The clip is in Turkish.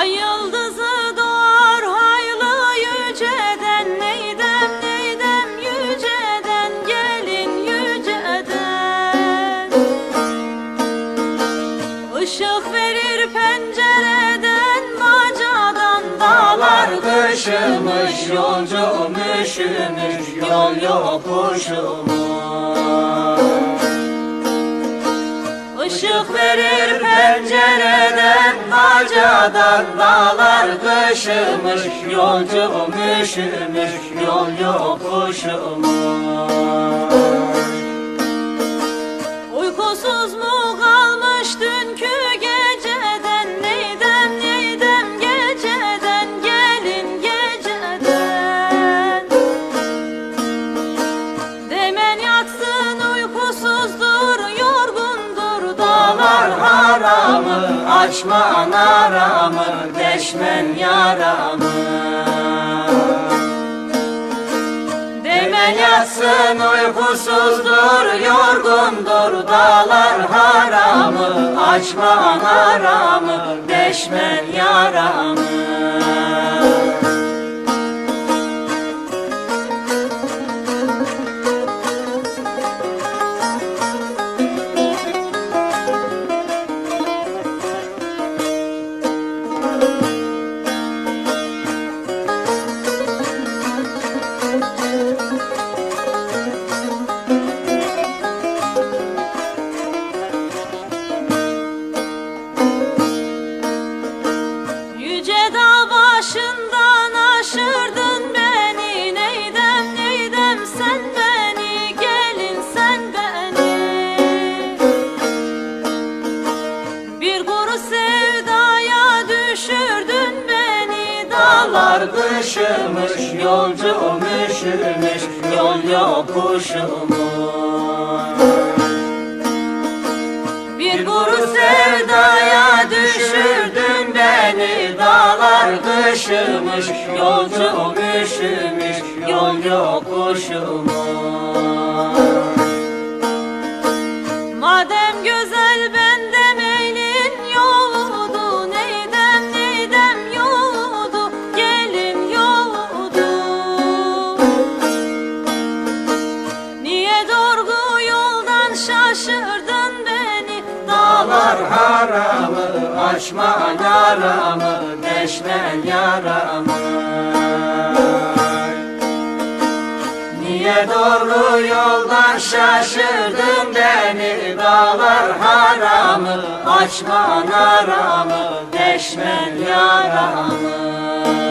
yıldızı doğar haylı yüceden Neydem neydem yüceden gelin yüceden. Işık verir pencereden bacadan dağlar Kışımış yolcum üşümüş yol yokuşuma Işık verir pencereden bacadan dağlar kışımış Yolcum üşümüş yol yokuşuma haramı açma naramı Deşmen yaramı. Demen yatsın uykusuzdur yorgundur Dağlar haramı. Açma naramı Deşmen yaramı dağlar kışımış yolcum üşümüş Yol yokuşumu Bir Kuru sevdaya düşürdün beni Dağlar kışımış Yolcum üşümüş Yol yokuşumu Açma yaramı Deşmen yaramı Niye doğru yoldan şaşırdın beni Dağlar haramı? Açma naramı Deşmen yaramı